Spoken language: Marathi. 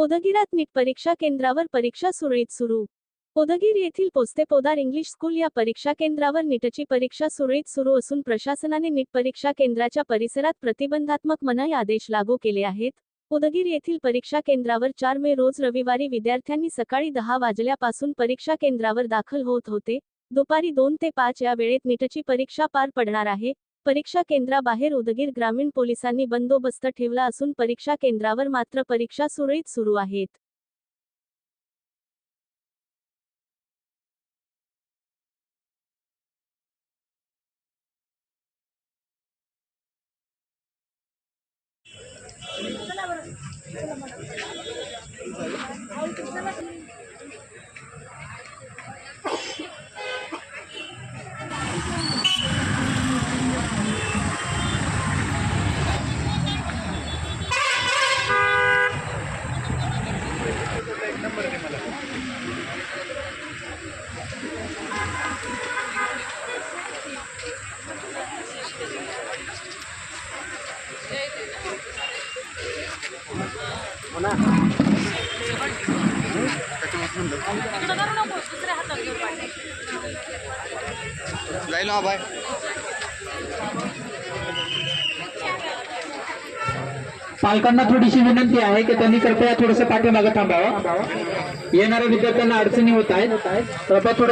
पोदगिरात नीट परीक्षा केंद्रावर परीक्षा सुरळीत सुरू. पोदगीर येथील पोस्ते पोदार इंग्लिश स्कूल या परीक्षा केंद्रावर नीटची परीक्षा सुरळीत सुरू असून प्रशासनाने नीट परीक्षा केंद्राच्या परिसरात प्रतिबंधात्मक मनाई आदेश लागू केले आहेत. उदगीर येथील परीक्षा केंद्रावर चार मे रोज रविवारी विद्यार्थ्यांनी सकाळी दहा वाजल्यापासून परीक्षा केंद्रावर दाखल होत होते. दुपारी दोन ते पाच या वेळेत नीटची परीक्षा पार पडणार आहे. परीक्षा केंद्राबाहेर उदगीर ग्रामीण पोलिसांनी बंदोबस्त ठेवला असून परीक्षा केंद्रावर मात्र परीक्षा सुरळीत सुरू आहेत. जाईल ना बाय. पालकांना थोडीशी विनंती आहे की त्यांनी कृपया थोडस पाठीमागे थांबावं. येणाऱ्या विद्यार्थ्यांना अडचणी होत आहेत. कृपया थोडं